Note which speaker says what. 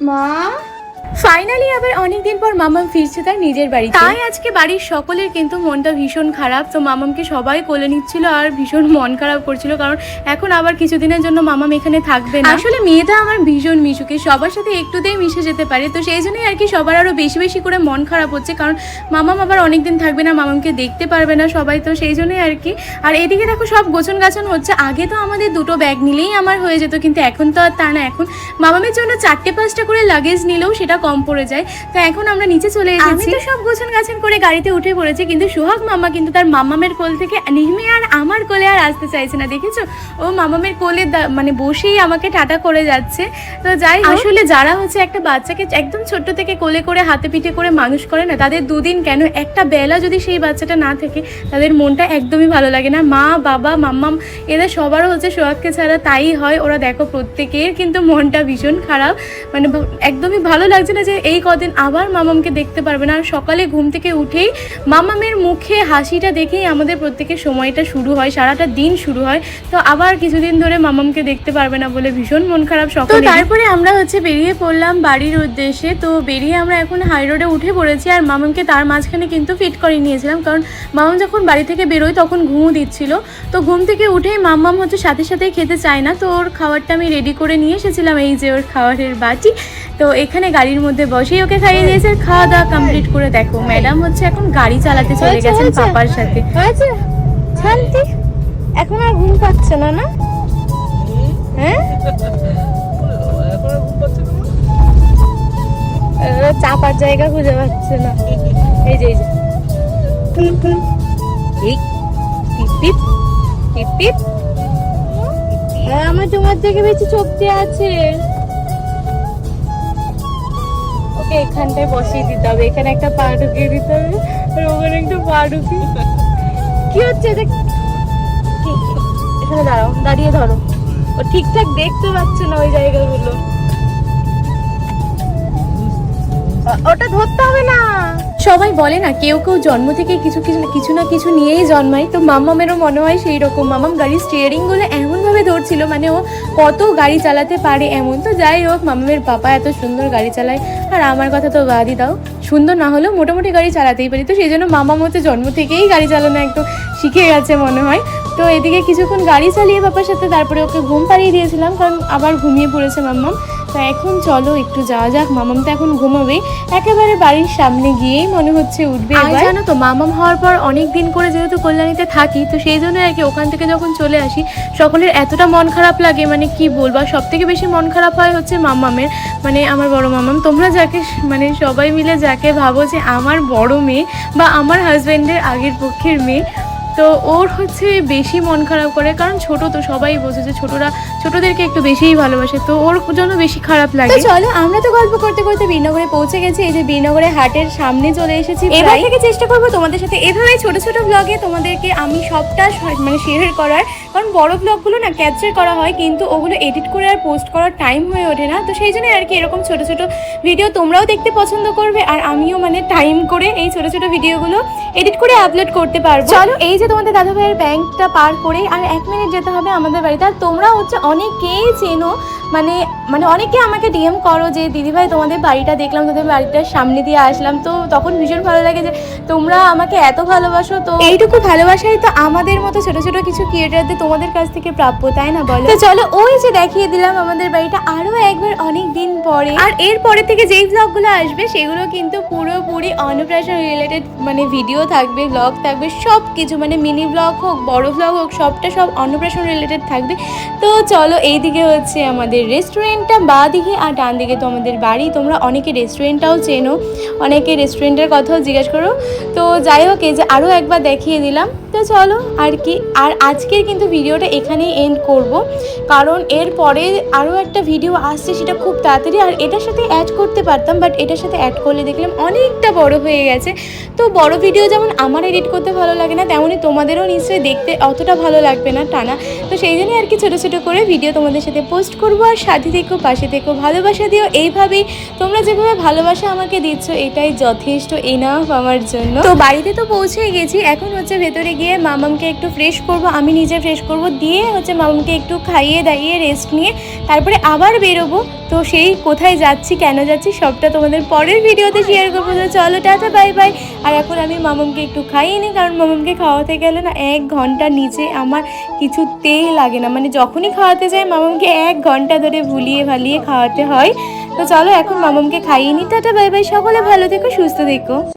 Speaker 1: মা
Speaker 2: ফাইনালি আবার অনেকদিন পর মামাম ফিরছে তার নিজের বাড়ি তাই আজকে বাড়ির সকলের কিন্তু মনটা ভীষণ খারাপ। তো মামামকে সবাই কোলে নিচ্ছিল আর ভীষণ মন খারাপ করছিল কারণ এখন আবার কিছুদিনের জন্য মামাম এখানে থাকবে না। আসলে মেয়েটা আমার ভীষণ মিশুকে সবার সাথে একটুতেই মিশে যেতে পারে। তো সেই জন্যই আর কি সবার আরও বেশি বেশি করে মন খারাপ হচ্ছে কারণ মামাম আবার অনেকদিন থাকবে না মামামকে দেখতে পারবে না সবাই। তো সেই জন্যই আর কি। আর এদিকে দেখো সব গোছন গাছন হচ্ছে। আগে তো আমাদের দুটো ব্যাগ নিলেই আমার হয়ে যেত কিন্তু এখন তো আর তা না। এখন মামামের জন্য চারটে পাঁচটা করে লাগেজ নিলেও সেটা কম পড়ে যায়। তো এখন আমরা নিচে চলে এসেছি। আমি তো সব গোছন গাছন করে গাড়িতে উঠে পড়েছি কিন্তু সোহাগ মামা কিন্তু তার মামামের কোল থেকে নেমে আর আমার কোলে আর আসতে চাইছে না দেখেছ? ও মামামের কোলে মানে বসেই আমাকে টাটা করে যাচ্ছে। তো যাই আসলে যারা হচ্ছে একটা বাচ্চাকে একদম ছোট্ট থেকে কোলে করে হাতে পিঠে করে মানুষ করে না তাদের দুদিন কেন? একটা বেলা যদি সেই বাচ্চাটা না থাকে তাদের মনটা একদমই ভালো লাগে না। মা বাবা মাম্মাম এদের সবারও হচ্ছে সোহাগকে ছাড়া তাই হয়। ওরা দেখো প্রত্যেকের কিন্তু মনটা ভীষণ খারাপ। মানে একদমই ভালো লাগছে না যে এই কদিন আবার মামামকে দেখতে পারবে না। আর সকালে ঘুম থেকে উঠেই মামামের মুখে হাসিটা দেখেই আমাদের প্রত্যেকের সময়টা শুরু হয় সারাটা দিন শুরু হয়। তো আবার কিছুদিন ধরে মামামকে দেখতে পারবে না বলে ভীষণ মন খারাপ সকলে তারপরে আমরা হচ্ছে বেরিয়ে পড়লাম বাড়ির উদ্দেশ্যে। তো বেরিয়ে আমরা এখন হাই রোডে উঠে পড়েছি আর মামামকে তার মাঝখানে কিন্তু ফিট করে নিয়েছিলাম। কারণ মামাম যখন বাড়ি থেকে বেরোয় তখন ঘুমও দিচ্ছিল। তো ঘুম থেকে উঠেই মাম্মাম হচ্ছে সাথে সাথেই খেতে চায় না। তো ওর খাবারটা আমি রেডি করে নিয়ে এসেছিলাম এই যে ওর খাবারের বাটি। তো এখানে গাড়ির মধ্যে বসেই ওকে খাইয়ে দিয়েছে। খাওয়া দাওয়া কমপ্লিট করে দেখো। ম্যাডাম হচ্ছে এখন গাড়ি চালাতে চলে গেছেন। পাপার সাথে।
Speaker 1: শান্তি। এখন আর ঘুম পাচ্ছে না না? হ্যাঁ? চাপার জায়গা খুঁজে পাচ্ছে না। এই যে এই যে। এই, টিপ টিপ টিপ টিপ হ্যাঁ, আমার তোমার থেকে বেশি চোখ দিয়ে আছে। ওকে এখানটায় বসিয়ে দিতে হবে। এখানে একটা পা ঢুকিয়ে দিতে হবে, আর ওখানে একটা পা ঢুকিয়ে কি হচ্ছে? এটা এখানে দাঁড়াও, দাঁড়িয়ে ধরো। ও ঠিকঠাক দেখতে পাচ্ছে না ওই জায়গাগুলো। ওটা ধরতে হবে না।
Speaker 2: সবাই বলে না, কেউ কেউ জন্ম থেকে কিছু কিছু কিছু না কিছু নিয়েই জন্মায়। তো মাম্মামেরও মনে হয় সেই রকম মামাম গাড়ির স্টিয়ারিংগুলো এমন ভাবে ধরছিল মানে ও কত গাড়ি চালাতে পারে এমন। তো যাই হোক মামামের পাপা এত সুন্দর গাড়ি চালায়। আর আমার কথা তো বাদই দাও, সুন্দর না হলেও মোটামুটি গাড়ি চালাতেই পারি। তো সেই জন্য মামা মতো জন্ম থেকেই গাড়ি চালানো একটু শিখে গেছে মনে হয়। তো এদিকে কিছুক্ষণ গাড়ি চালিয়ে পাপার সাথে তারপরে ওকে ঘুম পাড়িয়ে দিয়েছিলাম, কারণ আবার ঘুমিয়ে পড়েছে মাম্মাম। তো এখন চলো একটু যাওয়া যাক। মামাম তো এখন ঘুমাবেই একেবারে বাড়ির সামনে গিয়েই মনে হচ্ছে উঠবে আর জানো তো মামাম হওয়ার পর অনেক দিন করে যেহেতু কল্যাণীতে থাকি তো সেই জন্য আর কি ওখান থেকে যখন চলে আসি সকলের এতটা মন খারাপ লাগে মানে কি বলব? সব থেকে বেশি মন খারাপ হয় হচ্ছে মামামের মানে আমার বড় মামাম। তোমরা যাকে মানে সবাই মিলে যাকে ভাবো যে আমার বড় মেয়ে বা আমার হাজব্যান্ডের আগের পক্ষের মেয়ে তো ওর হচ্ছে বেশি মন খারাপ করে কারণ ছোট তো সবাই বোঝে যে ছোটরা ছোটদেরকে একটু বেশিই ভালোবাসে তো ওর জন্য বেশি খারাপ লাগে। চলো আমরা তো গল্প করতে করতে বীরনগরে পৌঁছে গেছি এই যে বীরনগরে হাটের সামনে চলে এসেছি। এবার থেকে চেষ্টা করব তোমাদের সাথে এভাবে ছোট ছোট ব্লগে তোমাদেরকে আমি সবটা মানে শেয়ার করার কারণ বড় ব্লগগুলো না ক্যাপচার করা হয় কিন্তু ওগুলো এডিট করে আর পোস্ট করার টাইম হয়ে ওঠে না। তো সেই জন্য আর কি এরকম ছোট ছোট ভিডিও তোমরাও দেখতে পছন্দ করবে আর আমিও মানে টাইম করে এই ছোট ছোট ভিডিওগুলো এডিট করে আপলোড করতে পারব। চলো এই যে তোমাদের দাদা ভাইয়ের ব্যাংকটা পার করেই আর এক মিনিট যেতে হবে আমাদের বাড়িতে। আর তোমরা হচ্ছে অনেকেই চেনো মানে মানে অনেকে আমাকে ডিএম করো যে দিদিভাই তোমাদের বাড়িটা দেখলাম তোমাদের বাড়িটার সামনে দিয়ে আসলাম। তো তখন ভীষণ ভালো লাগে যে তোমরা আমাকে এত ভালোবাসো তো এইটুকু ভালোবাসাই তো আমাদের মতো ছোট ছোট কিছু ক্রিয়েটারদের তোমাদের কাছ থেকে প্রাপ্য তাই না বলো? তো চলো ওই যে দেখিয়ে দিলাম আমাদের বাড়িটা আরও একবার অনেক দিন পরে। আর এর পরে থেকে যেই ব্লগগুলো আসবে সেগুলো কিন্তু পুরোপুরি অন্নপ্রাশন রিলেটেড মানে ভিডিও থাকবে ব্লগ থাকবে সব কিছু মানে মিনি ব্লগ হোক বড় ব্লগ হোক সবটা সব অন্নপ্রাশন রিলেটেড থাকবে। তো চলো এইদিকে হচ্ছে আমাদের রেস্টুরেন্টটা বা দিকে আর ডান দিকে তো আমাদের বাড়ি। তোমরা অনেকে রেস্টুরেন্টটাও চেনো, অনেকে রেস্টুরেন্টের কথাও জিজ্ঞেস করো। তো যাই হোক, এই যে আরও একবার দেখিয়ে দিলাম। তো চলো, আর কি, আর আজকের কিন্তু ভিডিওটা এখানেই এন্ড করব। কারণ এর পরে আরও একটা ভিডিও আসছে, সেটা খুব তাড়াতাড়ি, আর এটার সাথে অ্যাড করতে পারতাম বাট এটার সাথে অ্যাড করলে দেখলাম অনেকটা বড় হয়ে গেছে। তো বড় ভিডিও যেমন আমার এডিট করতে ভালো লাগে না, তেমনই তোমাদেরও নিশ্চয়ই দেখতে অতটা ভালো লাগবে না, টানা। তো সেই জন্যই আর কি ছোটো ছোটো করে ভিডিও তোমাদের সাথে পোস্ট করব, আর সাথে থেকো, পাশে থেকো, ভালোবাসা দিও। এইভাবেই তোমরা যেভাবে ভালোবাসা আমাকে দিচ্ছ, এটাই যথেষ্ট এনাফ আমার জন্য। তো বাড়িতে তো পৌঁছে গেছি, এখন হচ্ছে ভেতরে গিয়ে মামামকে একটু ফ্রেশ করব, আমি নিজে ফ্রেশ করব, দিয়ে হচ্ছে মামামকে একটু খাইয়ে দাইয়ে রেস্ট নিয়ে তারপরে আবার বেরোবো। তো সেই কোথায় যাচ্ছি, কেন যাচ্ছি, সবটা তোমাদের পরের ভিডিওতে শেয়ার করব। তো চলো, টাটা বাই বাই আর এখন আমি মামামকে একটু খাইয়ে নিই, কারণ মামামকে খাওয়াতে গেলে না এক ঘণ্টা নিচে আমার কিছুতেই লাগে না। মানে যখনই খাওয়াতে যাই, মামামকে এক ঘণ্টা ধরে ভুলিয়ে ভালিয়ে খাওয়াতে হয়। তো চলো, এখন মামামকে খাইয়ে নিই। টাটা বাই বাই সকলে ভালো থেকো, সুস্থ থেকো।